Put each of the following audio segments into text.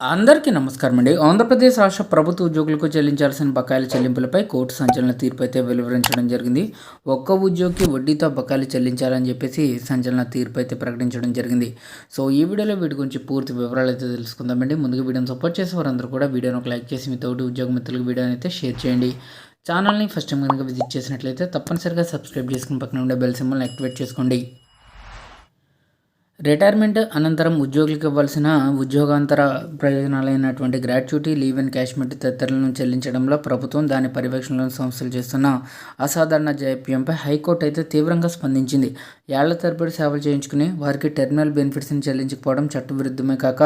అందరికీ నమస్కారం అండి. ఆంధ్రప్రదేశ్ రాష్ట్ర ప్రభుత్వ ఉద్యోగులకు చెల్లించాల్సిన బకాయిల చెల్లింపులపై కోర్టు సంచలన తీర్పు అయితే వెలువరించడం జరిగింది. ఒక్క ఉద్యోగికి వడ్డీతో బకాయిలు చెల్లించాలని చెప్పేసి సంచలన తీర్పు అయితే ప్రకటించడం జరిగింది. సో ఈ వీడియోలో వీటి గురించి పూర్తి వివరాలు అయితే తెలుసుకుందామండి ముందుగా వీడియోని సపోర్ట్ చేసే వారందరూ కూడా వీడియోను ఒక లైక్ చేసి మీ తోటి ఉద్యోగ మిత్రులకు వీడియోని అయితే షేర్ చేయండి. ఛానల్ని ఫస్ట్ టైం కనుక విజిట్ చేసినట్లయితే తప్పనిసరిగా సబ్స్క్రైబ్ చేసుకుని పక్కన ఉండే బెల్ సింబల్ని యాక్టివేట్ చేసుకోండి. రిటైర్మెంట్ అనంతరం ఉద్యోగులకు ఇవ్వాల్సిన ఉద్యోగాంతర ప్రయోజనాలైనటువంటి గ్రాట్యుటీ లీవ్ అండ్ క్యాష్మెంట్ తదితరులను చెల్లించడంలో ప్రభుత్వం దాని పర్యవేక్షణలోని సంస్థలు చేస్తున్న అసాధారణ జాప్యంపై హైకోర్టు అయితే తీవ్రంగా స్పందించింది. ఏళ్ళ తరబడి సేవలు చేయించుకుని వారికి టెర్మినల్ బెనిఫిట్స్ని చెల్లించకపోవడం చట్టవిరుద్ధమే కాక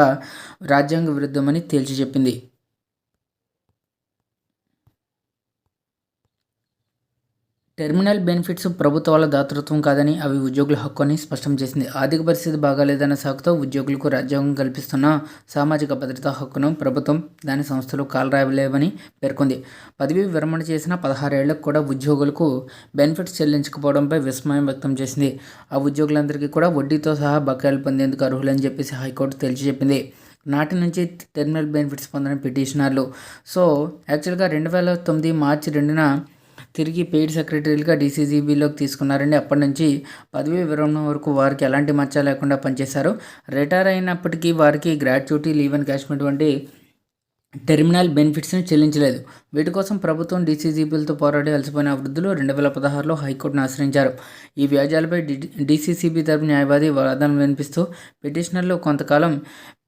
రాజ్యాంగ విరుద్ధమని తేల్చి చెప్పింది టెర్మినల్ బెనిఫిట్స్ ప్రభుత్వాల దాతృత్వం కాదని అవి ఉద్యోగుల హక్కు అని స్పష్టం చేసింది. ఆర్థిక పరిస్థితి బాగాలేదన్న సాకుతో ఉద్యోగులకు రాజ్యాంగం కల్పిస్తున్న సామాజిక భద్రతా హక్కును ప్రభుత్వం దాని సంస్థలు కాలరాయలేవని పేర్కొంది. పదవి విరమణ చేసిన పదహారేళ్ళకు కూడా ఉద్యోగులకు బెనిఫిట్స్ చెల్లించకపోవడంపై విస్మయం వ్యక్తం చేసింది. ఆ ఉద్యోగులందరికీ కూడా వడ్డీతో సహా బకాయిలు పొందేందుకు అర్హులని చెప్పేసి హైకోర్టు తేల్చి చెప్పింది. నాటి నుంచి టెర్మినల్ బెనిఫిట్స్ పొందిన పిటిషనర్లు. సో యాక్చువల్గా రెండు వేల తొమ్మిది మార్చి రెండున తిరిగి పెయిడ్ సెక్రటరీలుగా డీసీజీబీలోకి తీసుకున్నారండి అప్పటి నుంచి పదవీ విరమణ వరకు వారికి ఎలాంటి మచ్చ లేకుండా పనిచేశారు. రిటైర్ అయినప్పటికీ వారికి గ్రాట్యుటీ లీవ్ అండ్ క్యాష్మెంట్ వంటి టెర్మినల్ బెనిఫిట్స్ని చెల్లించలేదు. వీటి కోసం ప్రభుత్వం డీసీసీబీలతో పోరాడి అలసిపోయిన వృద్ధులు రెండు వేల పదహారులో హైకోర్టును ఆశ్రయించారు. ఈ వ్యాజ్యాలపై డీసీసీబీ తరపు న్యాయవాది వాదనలు వినిపిస్తూ పిటిషనర్లు కొంతకాలం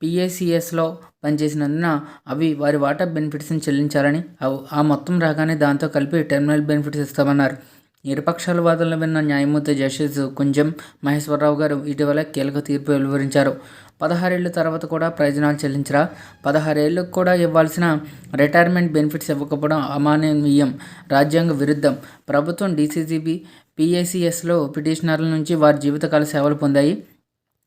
పిఏసీఎస్లో పనిచేసినందున అవి వారి వాటా బెనిఫిట్స్ని చెల్లించాలని ఆ మొత్తం రాగానే దాంతో కలిపి టెర్మినల్ బెనిఫిట్స్ ఇస్తామన్నారు. వాదనలు విన్న న్యాయమూర్తి జస్టిస్ కుంజం మహేశ్వరరావు గారు ఇటీవల కీలక తీర్పు వెలువరించారు. పదహారేళ్ళ తర్వాత కూడా ప్రయోజనాలు చెల్లించరా? పదహారేళ్ళకు కూడా ఇవ్వాల్సిన రిటైర్మెంట్ బెనిఫిట్స్ ఇవ్వకపోవడం అమానవీయం. రాజ్యాంగ విరుద్ధం. ప్రభుత్వం డీసీజీబీ పీఏసీఎస్లో పిటిషనర్ల నుంచి వారి జీవితకాల సేవలు పొందాయి.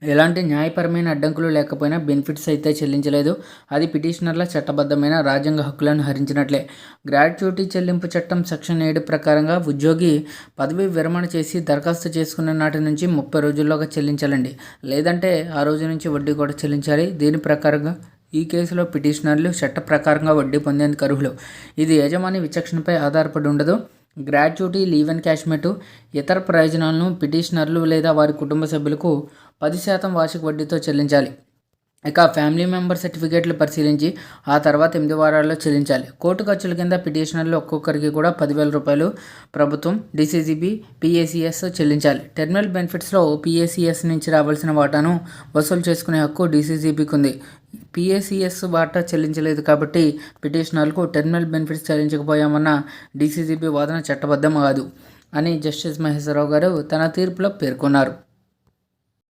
ఎలాంటి న్యాయపరమైన అడ్డంకులు లేకపోయినా బెనిఫిట్స్ అయితే చెల్లించలేదు. అది పిటిషనర్ల చట్టబద్ధమైన రాజ్యాంగ హక్కులను హరించినట్లే. గ్రాట్యుటీ చెల్లింపు చట్టం సెక్షన్ ఏడు ప్రకారంగా ఉద్యోగి పదవి విరమణ చేసి దరఖాస్తు చేసుకున్న నాటి నుంచి ముప్పై రోజుల్లోగా చెల్లించాలండి. లేదంటే ఆ రోజు నుంచి వడ్డీ కూడా చెల్లించాలి. దీని ప్రకారంగా ఈ కేసులో పిటిషనర్లు చట్ట ప్రకారంగా వడ్డీ పొందేందుకు అర్హులు. ఇది యజమాని విచక్షణపై ఆధారపడి ఉండదు. గ్రాట్యుటీ లీవ్ అండ్ క్యాష్మెట్ ఇతర ప్రయోజనాలను పిటిషనర్లు లేదా వారి కుటుంబ సభ్యులకు పది శాతం వార్షిక వడ్డీతో చెల్లించాలి. ఇక ఫ్యామిలీ మెంబర్ సర్టిఫికేట్లు పరిశీలించి ఆ తర్వాత ఎనిమిది వారాల్లో చెల్లించాలి. కోర్టు ఖర్చుల కింద పిటిషనర్లు ఒక్కొక్కరికి కూడా పదివేల రూపాయలు ప్రభుత్వం డిసిజిబి పిఏసిఎస్ చెల్లించాలి. టెర్మినల్ బెనిఫిట్స్లో పిఏసిఎస్ నుంచి రావాల్సిన వాటాను వసూలు చేసుకునే హక్కు డిసిజిబికి ఉంది. పిఏసిఎస్ వాటా చెల్లించలేదు కాబట్టి పిటిషనర్లకు టెర్మినల్ బెనిఫిట్స్ చెల్లించకపోయామన్న డీసీజీబీ వాదన చట్టబద్ధం కాదు అని జస్టిస్ మహేశ్వరరావు గారు తన తీర్పులో పేర్కొన్నారు.